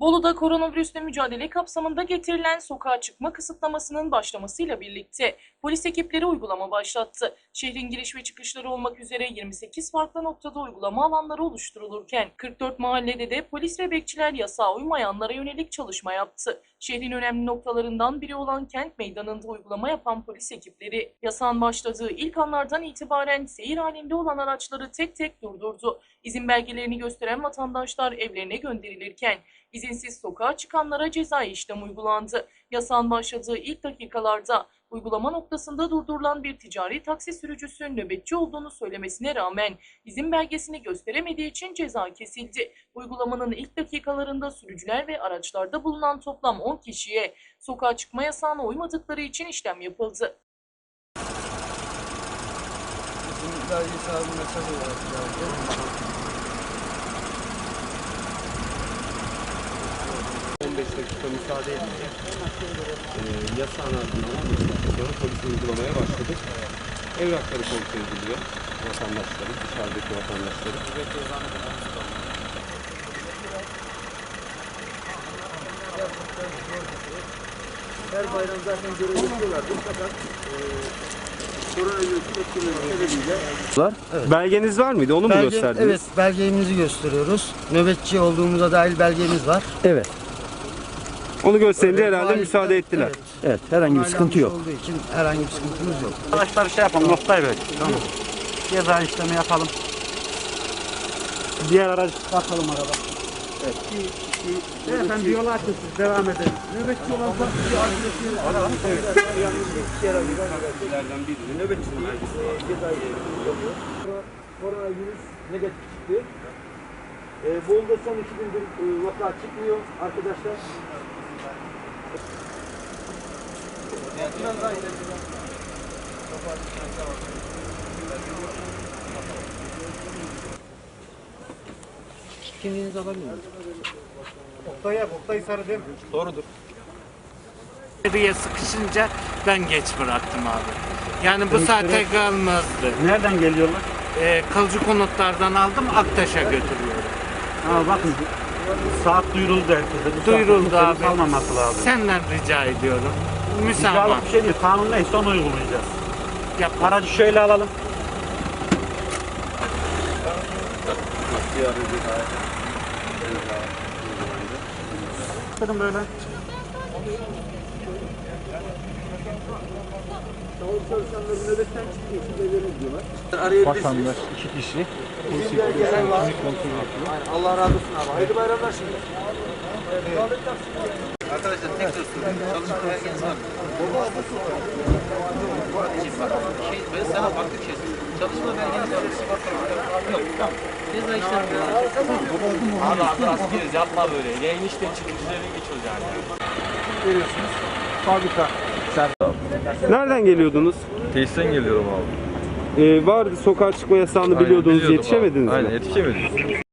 Bolu'da koronavirüsle mücadele kapsamında getirilen sokağa çıkma kısıtlamasının başlamasıyla birlikte polis ekipleri uygulama başlattı. Şehrin giriş ve çıkışları olmak üzere 28 farklı noktada uygulama alanları oluşturulurken 44 mahallede de polis ve bekçiler yasağa uymayanlara yönelik çalışma yaptı. Şehrin önemli noktalarından biri olan kent meydanında uygulama yapan polis ekipleri yasağın başladığı ilk anlardan itibaren seyir halinde olan araçları tek tek durdurdu. İzin belgelerini gösteren vatandaşlar evlerine gönderilirken izinsiz sokağa çıkanlara cezai işlem uygulandı. Yasağın başladığı ilk dakikalarda uygulama noktasında durdurulan bir ticari taksi sürücüsü nöbetçi olduğunu söylemesine rağmen izin belgesini gösteremediği için ceza kesildi. Uygulamanın ilk dakikalarında sürücüler ve araçlarda bulunan toplam 10 kişiye sokağa çıkma yasağına uymadıkları için işlem yapıldı. Bizim belgesel bir mesaj olarak geldi. Müsaade edildi. Ee, yasağın ardından 15 dakika sonra polis uygulamaya başladı. Evrakları kontrol ediliyor vatandaşların, dışarıdaki vatandaşların. Her bayram zaten görev yapıyorlardı fakat e, sebebiyle Belgeniz var mıydı? Onu mu Belge- gösterdiniz? Evet, belgemizi gösteriyoruz. Nöbetçi olduğumuza dair belgemiz var. Evet, Onu gösterince herhalde müsaade ettiler. Evet, evet herhangi bir sıkıntı yok. olduğu için herhangi bir sıkıntımız yok. Arkadaşlar şey yapalım, noktayı ver. Tamam. Ceza işlemi yapalım. Diğer aracı bakalım araba. Evet. Efendim yolu açın siz devam edin. Nöbetçi olan Nöbetçilerden birinin nöbetçi belgesi var. Koronavirüs negatif çıktı. E, Bolu'da son iki gündür e, vaka çıkmıyor arkadaşlar. Kimliğinizi alabilir miyim? diye sıkışınca ben geç bıraktım abi. Yani bu saate kalmazdı. Nereden geliyorlar? Ee, kalıcı konutlardan aldım Aktaş'a götürüyorum. Ha bakın saat duyuruldu herkese. Bu Duyuruldu saatte abi. kimsenin Kalmaması lazım. Senden rica ediyorum. Müsaade. Ricalık bir şey değil. Kanun neyse onu uygulayacağız. Yap. Aracı şöyle alalım. Bakın böyle. Sağlık çalışanları nöbetten çıktığı için evlerine gidiyorlar. Vatandaş iki kişi. Bizim belgeler var. Aynen, Allah razı olsun abi. Hayırlı bayramlar şimdi. Arkadaşlar tekrar soruyorum. Çalışma belgeniz var mı? Şey, ben sana bir şey. Çalışma belgeniz var mı? Yok. Tamam. Ceza işlemi var. Abi abi askeriz yapma böyle. Yayın işte çıkışlarına geçiyoruz yani. Veriyorsunuz. Fabrika. Nereden geliyordunuz? Tesisten geliyorum abi. Ee, vardı sokağa çıkma yasağını Aynen, biliyordunuz, biliyordum yetişemediniz abi. mi? Aynen yetişemedik.